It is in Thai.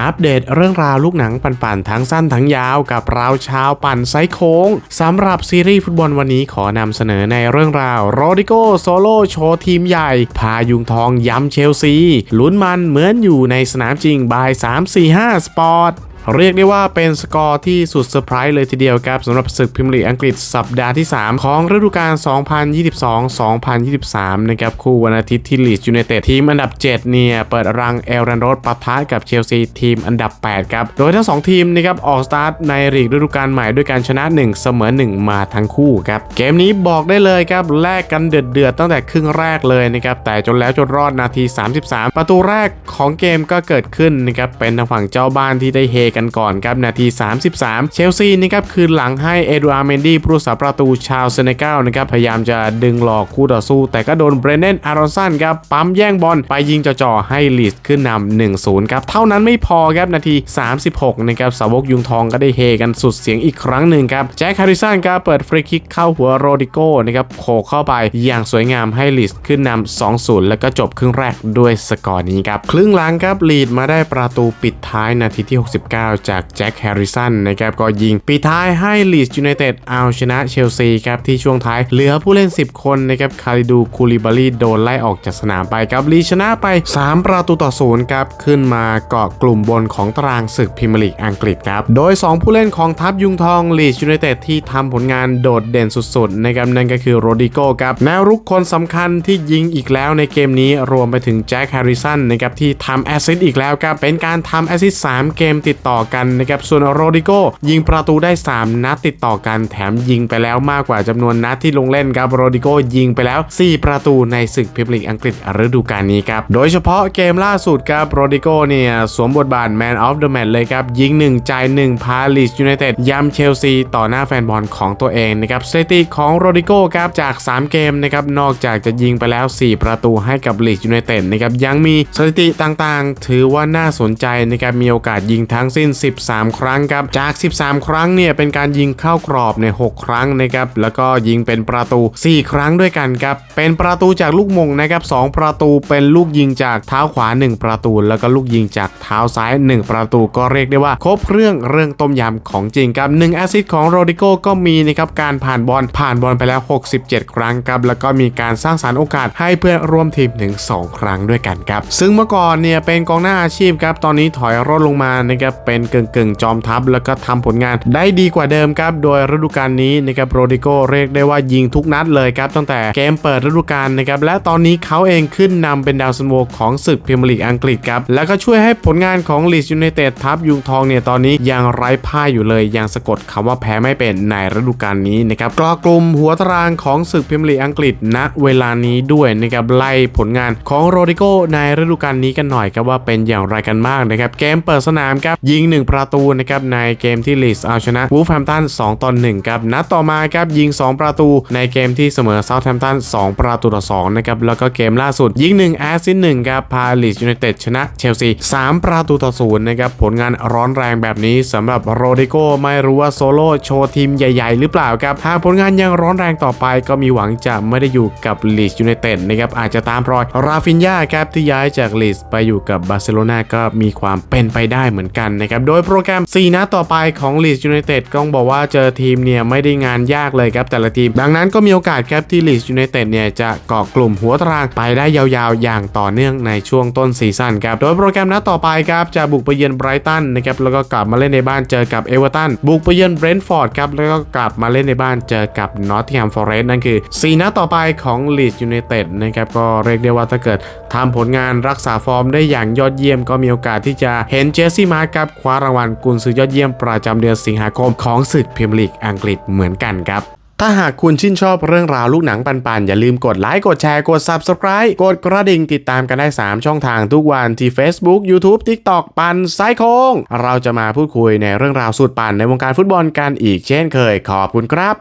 อัปเดตเรื่องราวลูกหนังปั่นๆทั้งสั้นทั้งยาวกับเราชาวปั่นไซโค้งสำหรับซีรีส์ฟุตบอลวันนี้ขอนำเสนอในเรื่องราวโรดิโกโซโลโชว์ทีมใหญ่ พายุงทองย้ำเชลซีลุ้นมันเหมือนอยู่ในสนามจริงบาย 345 สปอร์ต เรียกได้ว่าเป็นสกอร์ที่สุดเซอร์ไพรส์เลยทีเดียวครับสำหรับศึกพรีเมียร์ลีอังกฤษสัปดาห์ที่ 3 ของฤดูกาล 2022-2023 นะครับคู่วันอาทิตย์ที่ลีดยูไนเต็ดทีมอันดับ 7 เนี่ย เปิดรังเอลรันโรดปะทะกับเชลซีทีมอันดับ 8 ครับ โดยทั้ง 2 ทีมนะครับออกสตาร์ทในลีกฤดูกาลใหม่ด้วยการชนะ 1 เสมอ 1 มาทั้งคู่ครับเกมนี้บอกได้เลยครับแลกกันเดือดๆตั้งแต่ครึ่งแรกเลยนะครับแต่จนแล้วจนรอดนาที 33 ประตูแรกของเกมก็เกิดขึ้นนะครับเป็นทางฝั่งเจ้าบ้านที่ได้เฮกันก่อนครับนาที 33 เชลซีนะครับคืนหลังให้เอดูอาร์เมนดี้ผู้รักษาประตูชาวเซเนกัลนะครับพยายามจะดึงหลอกคู่ต่อสู้ แต่ก็โดนเบรนเนนอารอนสันครับปั๊มแย่งบอลไปยิงจ่อๆให้ลีดขึ้นนำ1-0 ครับเท่านั้นไม่พอครับนาที 36 นะครับสาวกยุงทองก็ได้เฮกันสุดเสียงอีกครั้งหนึ่งครับแจ็คแฮร์ริสันครับเปิดฟรีคิกเข้าหัวโรดิโก้นะครับโขกเข้าไปอย่างสวยงามให้ลีดขึ้นนำ2-0 แล้วก็จบครึ่งแรกด้วยสกอร์นี้ครับครึ่งหลังครับลีดมาได้ประตูปิดท้ายนาทีที่ 69จากแจ็คแฮร์ริสันนะครับก็ยิงปิดท้ายให้ลีดยูไนเต็ดเอาชนะเชลซีครับที่ช่วงท้ายเหลือผู้เล่น 10 คนนะครับคาริดูคูลิบารีโดนไล่ออกจากสนามไปครับลีชนะไป 3 ประตูต่อศูนย์ครับขึ้นมาเกาะกลุ่มบนของตารางศึกพรีเมียร์ลีกอังกฤษครับโดย 2 ผู้เล่นของทัพยุงทองลีดยูไนเต็ดที่ทำผลงานโดดเด่นสุดๆนะครับนั่นก็คือโรดิโก้ครับแนวรุกคนสำคัญที่ยิงอีกแล้วในเกมนี้รวมไปถึงแจ็คแฮร์ริสันนะครับที่ทำแอสซิสต์อีกแล้วครับเป็นการทำแอสซิสต์3เกมติดต่อกันนะครับส่วนโรดิโกยิงประตูได้ 3 นัดติดต่อกันแถมยิงไปแล้วมากกว่าจำนวนนัดที่ลงเล่นครับโรดิโกยิงไปแล้ว 4 ประตูในศึกพรีเมียร์ลีกอังกฤษฤดูกาลนี้ครับโดยเฉพาะเกมล่าสุดครับโรดิโกเนี่ยสวมบทบาท Man of the Match เลยครับยิง 1 จ่าย 1 พาลีสยูไนเต็ดย้ำเชลซีต่อหน้าแฟนบอลของตัวเองนะครับสถิติของโรดิโกครับจาก 3 เกมนะครับนอกจากจะยิงไปแล้ว 4 ประตูให้กับลีสยูไนเต็ดนะครับยังมีสถิติต่างๆ ถือว่าน่าสนใจนะครับมีโอกาสยิงทั้งสิ้น 13 ครั้งครับ จาก 13 ครั้งเนี่ยเป็นการยิงเข้ากรอบใน6ครั้งนะครับ แล้วก็ยิงเป็นประตู 4 ครั้งด้วยกันครับ เป็นประตูจากลูกมงนะครับ2ประตูเป็นลูกยิงจากเท้าขวา 1 ประตู แล้วก็ลูกยิงจากเท้าซ้าย 1 ประตูก็เรียกได้ว่า ครบเครื่องเรื่องต้มยำของจริงครับ1แอซิสของโรดิโกก็มีนะครับการผ่านบอลผ่านบอลไปแล้ว 67 ครั้งครับแล้วก็มีการสร้างสารรค์โอกาสให้เพื่อนร่วมทีมถึง 2 ครั้งด้วยกันครับ ซึ่งเมื่อก่อนเนี่ยเป็นกองหน้าอาชีพครับตอนนี้ถอยร่นลงมานะครับเป็นกึ่งกึ่งๆจอมทัพแล้วก็ทำผลงานได้ดีกว่าเดิมครับ โดยฤดูกาลนี้นะครับโรดิโกเรียกได้ว่ายิงทุกนัดเลยครับ ตั้งแต่เกมเปิดฤดูกาลนะครับและตอนนี้เขาเองขึ้นนำเป็นดาวซันโวของศึกพรีเมียร์ลีกอังกฤษครับแล้วก็ช่วยให้ผลงานของลีดยูไนเต็ดทัพยุงทองเนี่ยตอนนี้ยังไร้พ่ายอยู่เลย ยังสะกดคำว่าแพ้ไม่เป็นในฤดูกาลนี้นะครับกรอกลุ่มหัวตารางของศึกพรีเมียร์ลีกอังกฤษณเวลานี้ด้วยนะครับไล่ผลงานของโรดิโกในฤดูกาลนี้กันหน่อยครับว่าเป็นอย่างไรกันบ้างนะครับเกมเปิดสนามครับยิงง 1 ประตูนะครับในเกมที่ลีดเอาชนะวูฟแฮมตัน2ต่อ1ครับนัดต่อมาครับยิง 2 ประตูในเกมที่เสมอเซาท์แฮมตัน2ประตูต่อ2นะครับแล้วก็เกมล่าสุดยิง1แอสซิสต์1ครับพาลีดยูไนเต็ดชนะเชลซี3ประตูต่อ0นะครับผลงานร้อนแรงแบบนี้สำหรับโรดิโกไม่รู้ว่าโซโล่โชว์ทีมใหญ่ ๆ หรือเปล่าครับหากผลงานยังร้อนแรงต่อไปก็มีหวังจะไม่ได้อยู่กับลีดยูไนเต็ดนะครับอาจจะตามรอยราฟินยาครับที่ย้ายจากลีดไปอยู่กับบาร์เซโลนาก็มีความเป็นไปได้เหมือนกันนะครับครับโดยโปรแกรม 4 นัดต่อไปของลีดยูไนเต็ดก็บอกว่าเจอทีมเนี่ยไม่ได้งานยากเลยครับแต่ละทีม ดังนั้นก็มีโอกาสครับที่ลีดยูไนเต็ดเนี่ยจะเกาะกลุ่มหัวตารางไปได้ยาวๆ อย่างต่อเนื่องในช่วงต้นซีซั่นครับโดยโปรแกรมนัดต่อไปครับจะบุกไปเยือนไบรตันนะครับแล้วก็กลับมาเล่นในบ้านเจอกับเอเวอร์ตันบุกไปเยือนเบรนท์ฟอร์ดครับแล้วก็กลับมาเล่นในบ้านเจอกับนอตติงแฮมฟอเรสต์นั่นคือ 4 นัดต่อไปของลีดยูไนเต็ดนะครับก็เรียกได้ว่าถ้าเกิดทำผลงานรักษาฟอร์มได้อย่างยอดเยี่ยมก็มีโอกาสที่จะเห็นเจสซี่มาร์ครับคว้ารางวัลกุนซือยอดเยี่ยมประจำเดือนสิงหาคมของศึกพรีเมียร์ลีกอังกฤษเหมือนกันครับถ้าหากคุณชื่นชอบเรื่องราวลูกหนังปันๆ อย่าลืมกดไลค์กดแชร์กด Subscribe กดกระดิ่งติดตามกันได้ 3 ช่องทางทุกวันที่ Facebook YouTube TikTok ปันไซโคง เราจะมาพูดคุยในเรื่องราวสุดปันในวงการฟุตบอลกันอีกเช่นเคยขอบคุณครับ